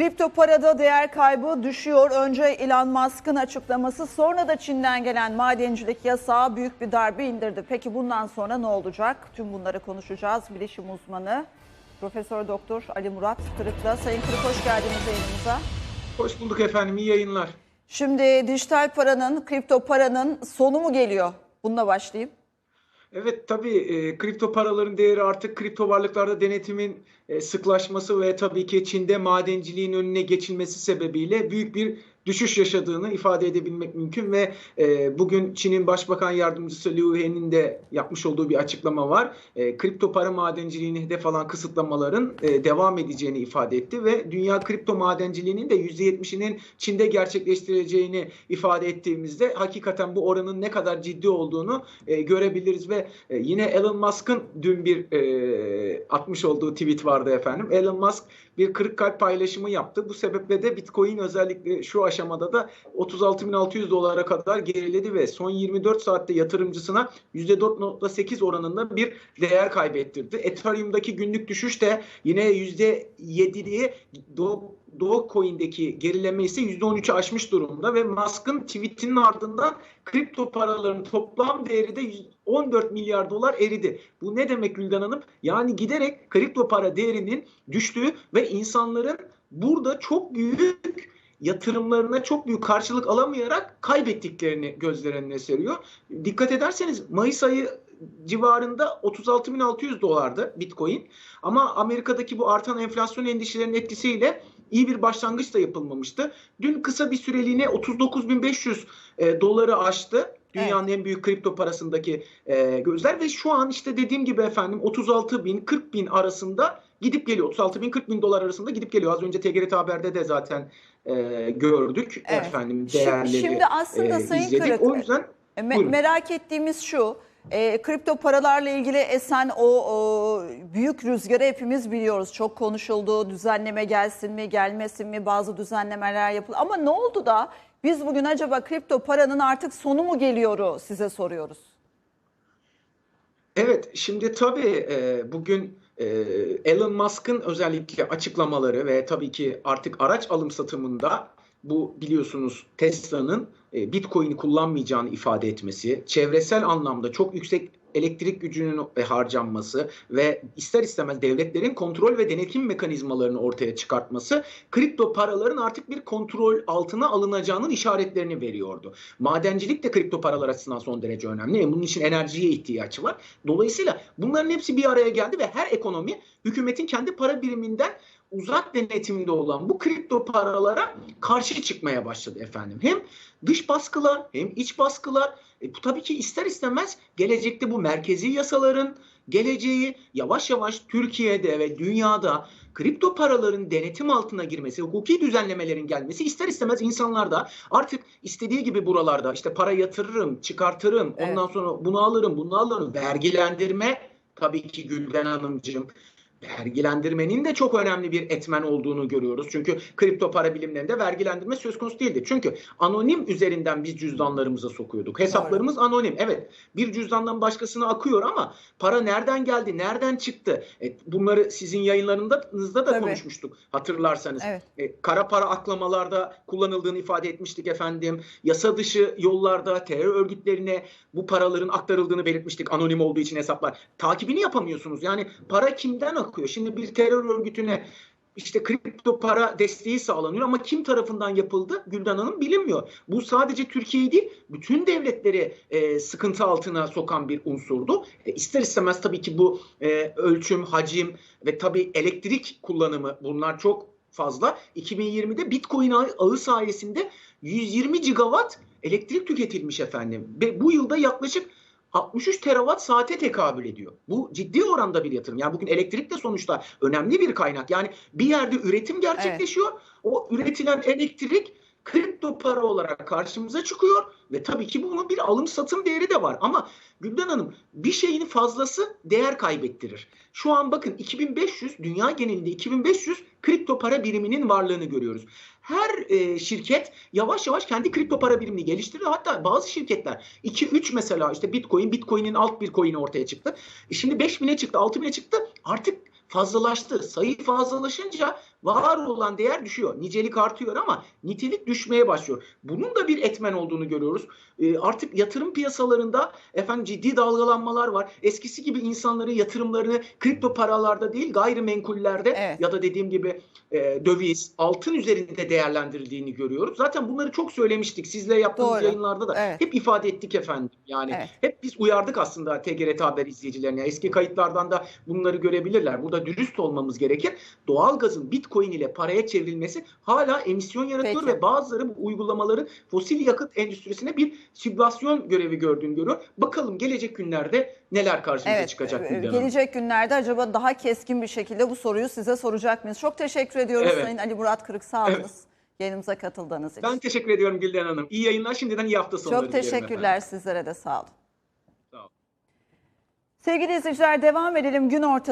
Kripto parada değer kaybı düşüyor. Önce Elon Musk'ın açıklaması sonra da Çin'den gelen madencilik yasağı büyük bir darbe indirdi. Peki bundan sonra ne olacak? Tüm bunları konuşacağız. Bilişim uzmanı Profesör Doktor Ali Murat Kırık'la. Sayın Kırık hoş geldiniz yayınımıza. Hoş bulduk efendim. İyi yayınlar. Şimdi dijital paranın, kripto paranın sonu mu geliyor? Bununla başlayayım. Evet tabii e, kripto paraların değeri artık kripto varlıklarda denetimin e, sıklaşması ve tabii ki Çin'de madenciliğin önüne geçilmesi sebebiyle büyük bir düşüş yaşadığını ifade edebilmek mümkün ve e, bugün Çin'in Başbakan Yardımcısı Liu He'nin de yapmış olduğu bir açıklama var. E, kripto para madenciliğini hedef alan kısıtlamaların e, devam edeceğini ifade etti ve dünya kripto madenciliğinin de %70'inin Çin'de gerçekleştireceğini ifade ettiğimizde hakikaten bu oranın ne kadar ciddi olduğunu e, görebiliriz ve e, yine Elon Musk'ın dün bir e, atmış olduğu tweet vardı efendim. Elon Musk bir kırık kalp paylaşımı yaptı. Bu sebeple de Bitcoin özellikle şu aşamada da 36.600 dolara kadar geriledi ve son 24 saatte yatırımcısına %4.8 oranında bir değer kaybettirdi. Ethereum'daki günlük düşüş de yine %7'liği Do Dogecoin'deki gerileme ise %13'ü aşmış durumda ve Musk'ın tweetinin ardından kripto paraların toplam değeri de 14 milyar dolar eridi. Bu ne demek Gülden Hanım? Yani giderek kripto para değerinin düştüğü ve insanların burada çok büyük yatırımlarına çok büyük karşılık alamayarak kaybettiklerini gözler önüne seriyor. Dikkat ederseniz Mayıs ayı civarında 36.600 dolardı Bitcoin. Ama Amerika'daki bu artan enflasyon endişelerinin etkisiyle iyi bir başlangıç da yapılmamıştı. Dün kısa bir süreliğine 39.500 e, doları aştı. Dünyanın en büyük kripto parasındaki e, gözler ve şu an işte dediğim gibi efendim 36 bin 40 bin arasında gidip geliyor. 36 bin 40 bin dolar arasında gidip geliyor. Az önce TGRT Haber'de de zaten e, gördük Evet. efendim Şimdi- değerleri şimdi aslında e, Sayın izledik. Kırık, O yüzden E, me- Buyurun. merak ettiğimiz şu. e, kripto paralarla ilgili esen o, o büyük rüzgarı hepimiz biliyoruz. Çok konuşuldu. Düzenleme gelsin mi, gelmesin mi? Bazı düzenlemeler yapıldı. Ama ne oldu da biz bugün acaba kripto paranın artık sonu mu geliyoru size soruyoruz. Evet, şimdi tabii e, bugün Elon Musk'ın özellikle açıklamaları ve tabii ki artık araç alım satımında bu biliyorsunuz Tesla'nın e, Bitcoin'i kullanmayacağını ifade etmesi, çevresel anlamda çok yüksek elektrik gücünün harcanması ve ister istemez devletlerin kontrol ve denetim mekanizmalarını ortaya çıkartması kripto paraların artık bir kontrol altına alınacağının işaretlerini veriyordu. Madencilik de kripto paralar açısından son derece önemli. E, Bunun için enerjiye ihtiyaç var. Dolayısıyla bunların hepsi bir araya geldi ve her ekonomi hükümetin kendi para biriminden uzak denetiminde olan bu kripto paralara karşı çıkmaya başladı efendim. Hem dış baskılar hem iç baskılar e, bu tabii ki ister istemez gelecekte bu merkezi yasaların geleceği yavaş yavaş Türkiye'de ve dünyada kripto paraların denetim altına girmesi, hukuki düzenlemelerin gelmesi ister istemez insanlar da artık istediği gibi buralarda işte para yatırırım, çıkartırım, Evet. ondan sonra bunu alırım, bunu alırım. Vergilendirme tabii ki Gülden Hanımcığım vergilendirmenin de çok önemli bir etmen olduğunu görüyoruz. Çünkü kripto para bilimlerinde vergilendirme söz konusu değildi. Çünkü anonim üzerinden biz cüzdanlarımıza sokuyorduk. Hesaplarımız anonim. Evet bir cüzdandan başkasına akıyor ama para nereden geldi, nereden çıktı? E, bunları sizin yayınlarınızda da Tabii. konuşmuştuk hatırlarsanız. Evet. E, kara para aklamalarda kullanıldığını ifade etmiştik efendim. Yasa dışı yollarda terör örgütlerine bu paraların aktarıldığını belirtmiştik anonim olduğu için hesaplar. Takibini yapamıyorsunuz. Yani para kimden akıyor? Şimdi bir terör örgütüne işte kripto para desteği sağlanıyor ama kim tarafından yapıldı Gülden Hanım bilinmiyor. Bu sadece Türkiye'yi değil bütün devletleri e, sıkıntı altına sokan bir unsurdu. E, ister istemez tabii ki bu e, ölçüm, hacim ve tabii elektrik kullanımı bunlar çok fazla. 2020'de Bitcoin ağı sayesinde 120 gigawatt elektrik tüketilmiş efendim. Ve bu yılda yaklaşık 63 terawatt saate tekabül ediyor. Bu ciddi oranda bir yatırım. Yani bugün elektrik de sonuçta önemli bir kaynak. Yani bir yerde üretim gerçekleşiyor. O üretilen elektrik kripto para olarak karşımıza çıkıyor ve tabii ki bunun bir alım satım değeri de var. Ama Gülden Hanım bir şeyin fazlası değer kaybettirir. Şu an bakın 2500 dünya genelinde 2500 kripto para biriminin varlığını görüyoruz. Her e, şirket yavaş yavaş kendi kripto para birimini geliştiriyor. Hatta bazı şirketler 2-3 mesela işte Bitcoin, Bitcoin'in alt bir coin'i ortaya çıktı. E şimdi 5000'e çıktı, 6000'e çıktı. Artık fazlalaştı. Sayı fazlalaşınca var olan değer düşüyor. Nicelik artıyor ama nitelik düşmeye başlıyor. Bunun da bir etmen olduğunu görüyoruz. E, artık yatırım piyasalarında efendim ciddi dalgalanmalar var. Eskisi gibi insanların yatırımlarını kripto paralarda değil gayrimenkullerde Evet. ya da dediğim gibi e, döviz, altın üzerinde değerlendirildiğini görüyoruz. Zaten bunları çok söylemiştik. Sizle yaptığımız Doğru. yayınlarda da Evet. hep ifade ettik efendim. Yani Evet. hep biz uyardık aslında TGRT Haber izleyicilerine. Eski kayıtlardan da bunları görebilirler. Burada dürüst olmamız gerekir. Doğalgazın Bitcoin ile paraya çevrilmesi hala emisyon yaratıyor Peki. ve bazıları bu uygulamaları fosil yakıt endüstrisine bir sübvansiyon görevi gördüğünü görüyor. Bakalım gelecek günlerde neler karşımıza Evet, çıkacak e, Hanım. gelecek günlerde acaba daha keskin bir şekilde bu soruyu size soracak mıyız? Çok teşekkür ediyoruz Evet. Sayın Ali Murat Kırık sağ olunuz Evet. yayınımıza katıldığınız için. Ben teşekkür ediyorum Gülden Hanım. İyi yayınlar. Şimdiden iyi hafta sonları Çok teşekkürler sizlere de sağ olun. Sağ olun. Sevgili izleyiciler devam edelim gün ortası.